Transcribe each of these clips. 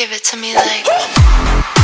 Give it to me like.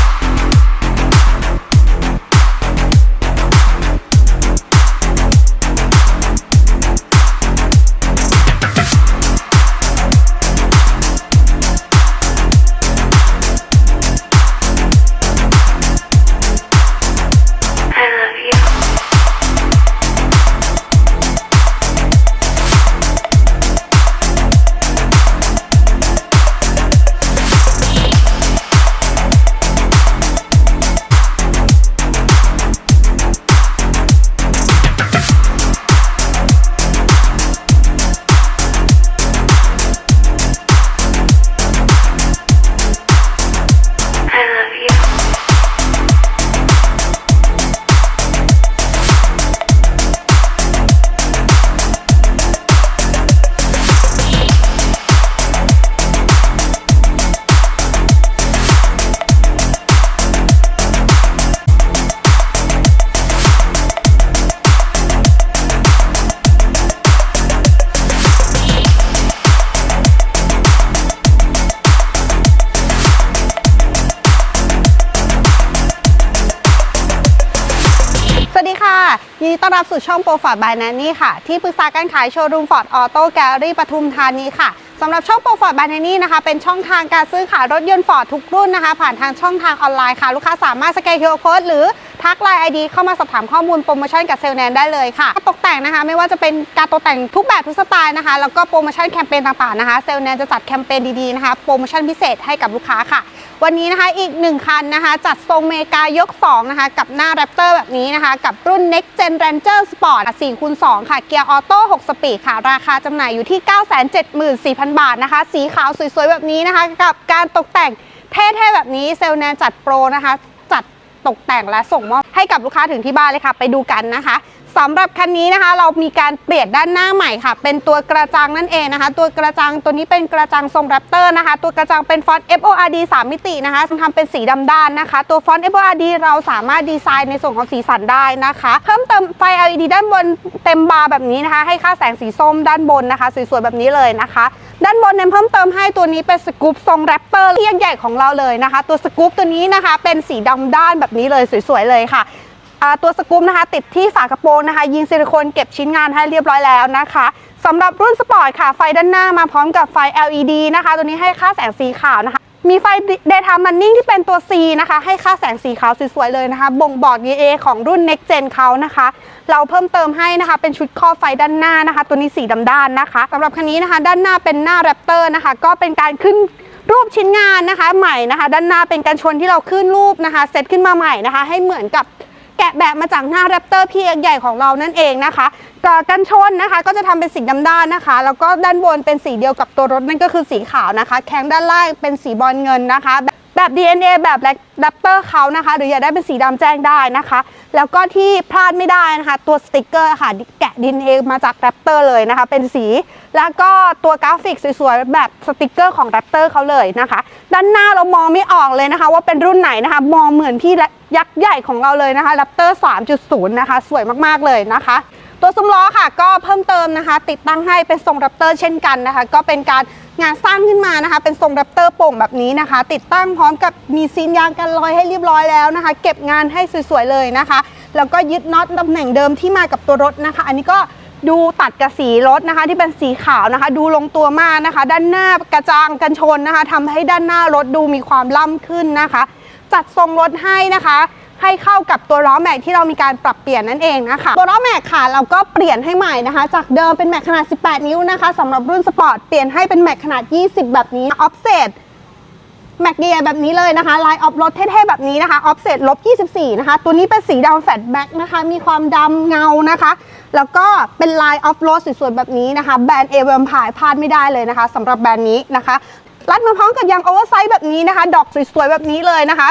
ยินดีต้อนรับสู่ช่องโปรฟอร์ดบายนันนี่ค่ะ ที่ปรึกษาการขายโชว์รูมฟอร์ดออโต้แกลลี่ปทุมธานีค่ะสำหรับช่องโปรฟอร์ดบายนันนี่นะคะ เป็นช่องทางการซื้อขายรถยนต์ฟอร์ดทุกรุ่นนะคะ ผ่านทางช่องทางออนไลน์ค่ะ ลูกค้าสามารถสแกน QR Code หรือ ทักไลน์ไอดีเข้ามาสอบถามข้อมูลโปรโมชั่นกับเซลแนนได้เลยค่ะตกแต่งนะคะ ไม่ว่าจะเป็นการตกแต่งทุกแบบทุกสไตล์นะคะ แล้วก็โปรโมชั่นแคมเปญต่างๆนะคะเซลแนนจะจัดแคมเปญดีๆนะคะโปรโมชั่นพิเศษให้กับลูกค้าค่ะ วันนี้นะคะอีก 1 คันนะคะ จัดทรงเมกายก 2 นะคะ กับหน้าแรปเตอร์แบบนี้นะคะ กับรุ่น Next Gen Ranger Sport 4คูณ2ค่ะ เกียร์ออโต้6สปีดค่ะ ราคาจำหน่ายอยู่ที่ 974,000 บาทนะคะ สีขาวสวยๆ แบบนี้นะคะ กับการตกแต่งเท่ๆแบบนี้เซลแนนจัดโปรนะคะ ตกแต่งและส่งมอบให้กับลูกค้าถึงที่บ้านเลยค่ะ ไปดูกันนะคะสำหรับคันนี้นะคะ เรามีการเปลี่ยนด้านหน้าใหม่ค่ะ เป็นตัวกระจังนั่นเองนะคะ ตัวกระจังตัวนี้เป็นกระจังทรงแรปเตอร์นะคะ ตัวกระจังเป็นฟอนต์ FORD 3 มิตินะคะทำเป็นสีดำด้านนะคะ ตัวฟอนต์ FORD เราสามารถดีไซน์ในส่วนของสีสันได้นะคะ เพิ่มเติมไฟ LED ด้านบนเต็มบาร์แบบนี้นะคะ ให้ค่าแสงสีส้มด้านบนนะคะ สวยๆแบบนี้เลยนะคะ ด้านบนเนี่ยเพิ่มเติมให้ตัวนี้เป็นสกู๊ปทรงแรปเปอร์ที่ยังใหญ่ของเราเลยนะคะ ตัวสกู๊ปตัวนี้นะคะ เป็นสีดำด้านแบบนี้เลยสวยๆเลยค่ะตัวสกู๊ปนะคะ ติดที่ฝากระโปรงนะคะ ยิงซิลิโคนเก็บชิ้นงานให้เรียบร้อยแล้วนะคะสำหรับรุ่นสปอร์ตค่ะไฟด้านหน้ามาพร้อมกับไฟ LED นะคะ ตัวนี้ให้ค่าแสงสีขาวนะคะ มีไฟ daytime running ที่เป็นตัว C นะคะ ให้ค่าแสงสีขาวสวยๆเลยนะคะ บ่งบอก DA ของรุ่น next gen เขานะคะ เราเพิ่มเติมให้นะคะ เป็นชุดครอบไฟด้านหน้านะคะ ตัวนี้สีดำด้านนะคะสำหรับคันนี้นะคะ ด้านหน้าเป็นหน้าแรปเตอร์นะคะ ก็เป็นการขึ้นรูปชิ้นงานนะคะ ใหม่นะคะ ด้านหน้าเป็นการชนที่เราขึ้นรูปนะคะเซตขึ้นมาใหม่นะคะ ให้เหมือนกับ แกะแบบมาจากหน้าแรปเตอร์พี่ใหญ่ของเรานั่นเองนะคะกกันชนนะคะก็จะทำเป็นสีดำด้านนะคะ แล้วก็ด้านบนเป็นสีเดียวกับตัวรถนั่นก็คือสีขาวนะคะ แข้งด้านล่างเป็นสีบอลเงินนะคะ แบบ DNA แบบแรปเตอร์เขานะคะ หรืออยากได้เป็นสีดำแจ้งได้นะคะ แล้วก็ที่พลาดไม่ได้นะคะ ตัวสติกเกอร์ค่ะ แกะ DNA มาจากแรปเตอร์เลยนะคะ เป็นสี แล้วก็ตัวกราฟิกสวยๆ แบบสติกเกอร์ของแรปเตอร์เขาเลยนะคะ ด้านหน้าเรามองไม่ออกเลยนะคะ ว่าเป็นรุ่นไหนนะคะ มองเหมือนพี่ยักษ์ใหญ่ของเราเลยนะคะแรปเตอร์3.0 นะคะ สวยมากๆเลยนะคะ ตัวซุ้มล้อค่ะ ก็เพิ่มเติมนะคะ ติดตั้งให้เป็นทรงแรปเตอร์เช่นกันนะคะ ก็เป็นการงานสร้างขึ้นมานะคะ เป็นทรงแรปเตอร์โป่งแบบนี้นะคะ ติดตั้งพร้อมกับมีซีนยางกันรอยให้เรียบร้อยแล้วนะคะ เก็บงานให้สวยๆเลยนะคะ แล้วก็ยึดน็อตตำแหน่งเดิมที่มากับตัวรถนะคะ อันนี้ก็ดูตัดกับสีรถนะคะ ที่เป็นสีขาวนะคะ ดูลงตัวมากนะคะ ด้านหน้ากระจังกันชนนะคะทำให้ด้านหน้ารถดูมีความล่ำขึ้นนะคะ จัดทรงรถให้นะคะ ให้เข้ากับตัวล้อแม็กที่เรามีการปรับเปลี่ยนนั่นเองนะคะ ตัวล้อแม็กค่ะเราก็เปลี่ยนให้ใหม่นะคะ จากเดิมเป็นแม็กขนาด 18 นิ้วนะคะสำหรับรุ่นสปอร์ตเปลี่ยนให้เป็นแม็กขนาด 20 แบบนี้ออฟเซตแม็กใหญ่ๆแบบนี้เลยนะคะลายออฟรถเท่ๆแบบนี้นะคะออฟเซตลบ 24 นะคะ ตัวนี้เป็นสีดำแฟลตแบ็กนะคะ มีความดำเงานะคะ แล้วก็เป็นลายออฟโรดสวยๆแบบนี้นะคะ แบรนด์เอเวมพายพลาดไม่ได้เลยนะคะสำหรับแบรนด์นี้นะคะรัดมาพร้อมกับยางโอเวอร์ไซส์แบบนี้นะคะ ดอกสวยๆแบบนี้เลยนะคะ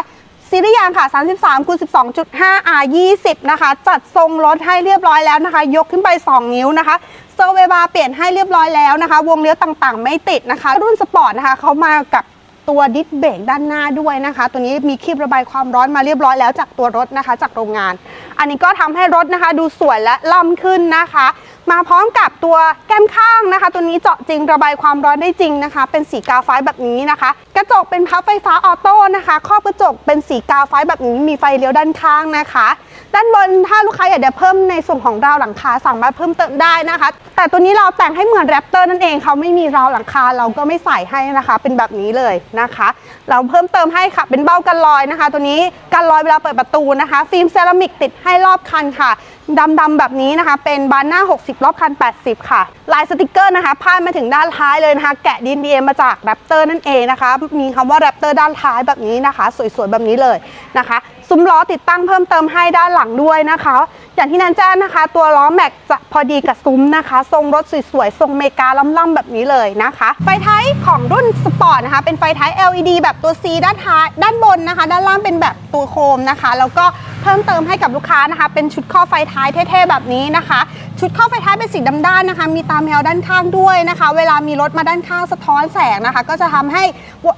ซีรีส์ยางค่ะ 33คูณ12.5 R 20นะคะ จัดทรงรถให้เรียบร้อยแล้วนะคะ ยกขึ้นไป 2 นิ้วนะคะเซอร์เวบาเปลี่ยนให้เรียบร้อยแล้วนะคะ วงเลี้ยวต่างๆ ไม่ติดนะคะ รุ่นสปอร์ตนะคะเขามากับตัวดิสเบรกด้านหน้าด้วยนะคะ ตัวนี้มีคลิประบายความร้อนมาเรียบร้อยแล้วจากตัวรถนะคะ จากโรงงาน อันนี้ก็ทำให้รถนะคะ ดูสวยและล่ำขึ้นนะคะ มาพร้อมกับตัวแก้มข้างนะคะ ตัวนี้เจาะจริงระบายความร้อนได้จริงนะคะ เป็นสีกาไฟแบบนี้นะคะ กระจกเป็นพับไฟฟ้าออโต้นะคะครอบกระจกเป็นสีกาไฟแบบนี้มีไฟเลี้ยวด้านข้างนะคะ ด้านบนถ้าลูกค้าอยากจะเพิ่มในส่วนของราวหลังคาสามารถเพิ่มเติมได้นะคะ แต่ตัวนี้เราแต่งให้เหมือนแรปเตอร์นั่นเองเขาไม่มีราวหลังคาเราก็ไม่ใส่ให้นะคะ เป็นแบบนี้เลยนะคะ เราเพิ่มเติมให้ค่ะเป็นเบ้ากันรอยนะคะ ตัวนี้กันรอยเวลาเปิดประตูนะคะ ฟิล์มเซรามิกติดให้รอบคันค่ะ ดำๆแบบนี้นะคะ เป็นบานหน้า 60 รอบคัน 80 ค่ะ ลายสติกเกอร์นะคะพาดมาถึงด้านท้ายเลยนะคะ แกะ DNDA มาจากแรปเตอร์นั่นเองนะคะ มีคำว่าแรปเตอร์ด้านท้ายแบบนี้นะคะ สวยๆ แบบนี้เลยนะคะ ซุ้มล้อติดตั้งเพิ่มเติมให้ด้านหลังด้วยนะคะ อย่างที่นันแจ้งนะคะ ตัวล้อแม็กจะพอดีกับซุ้มนะคะ ทรงรถสวยๆ ทรงเมกาล่ำๆแบบนี้เลยนะคะ ไฟท้ายของรุ่นสปอร์ตนะคะ เป็นไฟท้าย LED แบบตัว C ด้านท้ายด้านบนนะคะ ด้านล่างเป็นแบบตัวโคมนะคะ แล้วก็เพิ่มเติมให้กับลูกค้านะคะ เป็นชุดข้อไฟท้ายเท่ๆแบบนี้นะคะ ชุดข้อไฟท้ายเป็นสีดำด้านนะคะ มีตาแมวด้านข้างด้วยนะคะ เวลามีรถมาด้านข้างสะท้อนแสงนะคะ ก็จะทำให้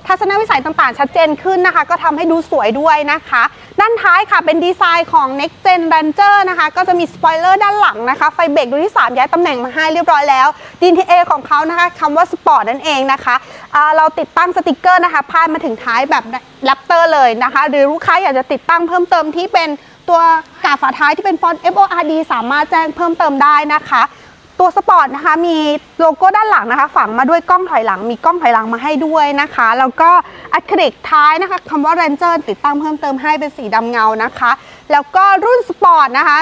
ทัศนวิสัยต่างๆ ชัดเจนขึ้นนะคะ ก็ทำให้ดูสวยด้วยนะคะ ด้านท้ายค่ะเป็นดีไซน์ของ Next Gen Ranger นะคะ ก็จะมีสปอยเลอร์ด้านหลังนะคะ ไฟเบรกดวงที่ 3 ย้ายตำแหน่งมาให้เรียบร้อยแล้ว DTA ของเขานะคะคำว่าสปอร์ตนั่นเองนะคะอ่าเราติดตั้งสติกเกอร์นะคะพาดมาถึงท้ายแบบแรปเตอร์เลยนะคะ หรือลูกค้าอยากจะติดตั้งเพิ่มเติมที่เป็นตัวกาฝาท้ายที่เป็นฟอนต์ FORD สามารถแจ้งเพิ่มเติมได้นะคะ ตัวสปอร์ตนะคะมีโลโก้ด้านหลังนะคะ ฝังมาด้วยกล้องถอยหลัง มีกล้องถอยหลังมาให้ด้วยนะคะ แล้วก็อะคริลิกท้ายนะคะคำว่า Ranger ติดตั้งเพิ่มเติมให้เป็นสีดำเงานะคะ แล้วก็รุ่นสปอร์ตนะคะ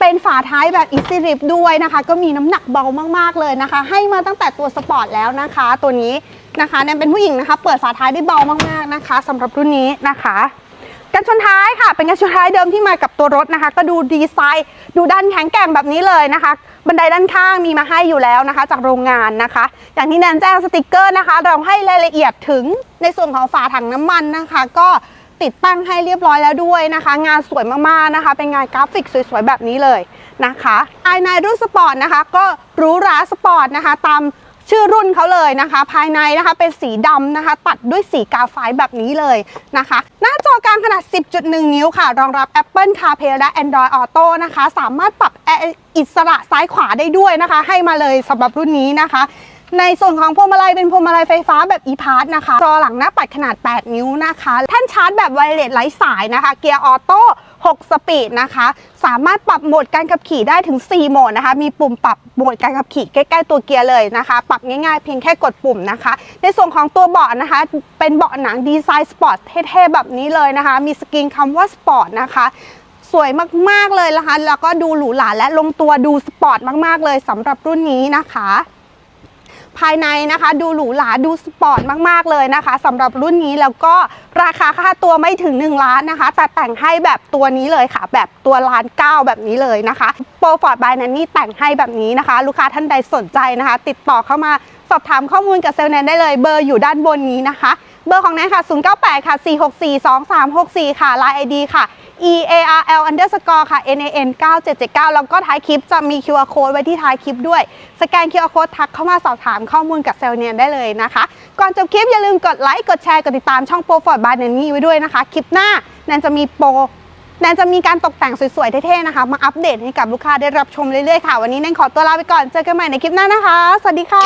เป็นฝาท้ายแบบ Easy Rip ด้วยนะคะ ก็มีน้ำหนักเบามาก ๆ เลยนะคะ ให้มาตั้งแต่ตัวสปอร์ตแล้วนะคะ ตัวนี้นะคะแนนเป็นผู้หญิงนะคะ เปิดฝาท้ายได้เบามาก ๆ นะคะสำหรับรุ่นนี้นะคะ กันชนท้ายค่ะ เป็นกันชนท้ายเดิมที่มากับตัวรถนะคะ ก็ดูดีไซน์ดูด้านแข็งแกร่งแบบนี้เลยนะคะ บันไดด้านข้างมีมาให้อยู่แล้วนะคะ จากโรงงานนะคะ อย่างที่แนนแจ้งสติกเกอร์นะคะ เราให้รายละเอียดถึงในส่วนของฝาถังน้ำมันนะคะ ก็ติดตั้งให้เรียบร้อยแล้วด้วยนะคะ งานสวยมากๆนะคะ เป็นงานกราฟิกสวยๆแบบนี้เลยนะคะภายในรุ่นสปอร์ตนะคะ ก็รูหราสปอร์ตนะคะ ตาม ชื่อรุ่นเขาเลยนะคะ ภายในนะคะเป็นสีดำนะคะ ตัดด้วยสีกาไฟแบบนี้เลยนะคะ หน้าจอกลางขนาด 10.1 นิ้วค่ะ รองรับ Apple CarPlay และ Android Auto นะคะ สามารถปรับอิสระซ้ายขวาได้ด้วยนะคะ ให้มาเลยสำหรับรุ่นนี้นะคะในส่วนของพวงมาลัยเป็นพวงมาลัยไฟฟ้าแบบ e-pass นะคะ จอหลังหน้าปัดขนาด 8 นิ้วนะคะ แท่นชาร์จแบบไวเลสไร้สายนะคะ เกียร์ออโต้ 6 สปีดนะคะ สามารถปรับโหมดการขับขี่ได้ถึง 4 โหมดนะคะ มีปุ่มปรับโหมดการขับขี่ใกล้ๆตัวเกียร์เลยนะคะ ปรับง่ายๆเพียงแค่กดปุ่มนะคะ ในส่วนของตัวเบาะนะคะ เป็นเบาะหนังดีไซน์สปอร์ตเท่ๆแบบนี้เลยนะคะ มีสกรีนคำว่าสปอร์ตนะคะสวยมาก ๆ เลยนะคะ แล้วก็ดูหรูหราและลงตัวดูสปอร์ตมาก ๆ เลยสำหรับรุ่นนี้นะคะ ภายในนะคะ ดูหรูหราดูสปอร์ตมากๆเลยนะคะสำหรับรุ่นนี้แล้วก็ราคาค่าตัวไม่ถึง 1 ล้านนะคะ แต่แต่งให้แบบตัวนี้เลยค่ะ แบบตัวล้านเก้าแบบนี้เลยนะคะโปรฟอร์ดบายนันนี่แต่งให้แบบนี้นะคะ ลูกค้าท่านใดสนใจนะคะ ติดต่อเข้ามาสอบถามข้อมูลกับเซลล์แนนได้เลยเบอร์อยู่ด้านบนนี้นะคะ เบอร์ของแนนค่ะ 098 ค่ะ 464 2364 ค่ะ Line ID ค่ะ e a r l underscore ค่ะ n a n 9779 แล้วก็ท้ายคลิปจะมี QR code ไว้ที่ท้ายคลิปด้วย สแกน QR code ทักเข้ามาสอบถามข้อมูลกับเซลเนียนได้เลยนะคะ ก่อนจบคลิปอย่าลืมกดไลค์ กดแชร์ กดติดตามช่องโปรฟอร์ดบายแนนนี่ไว้ด้วยนะคะ คลิปหน้าแนนจะมีโปรแนนจะมีการตกแต่งสวยๆเท่ๆนะคะ มาอัปเดตให้กับลูกค้าได้รับชมเรื่อยๆค่ะ วันนี้แนนขอตัวลาไปก่อน เจอกันใหม่ในคลิปหน้านะคะ สวัสดีค่ะ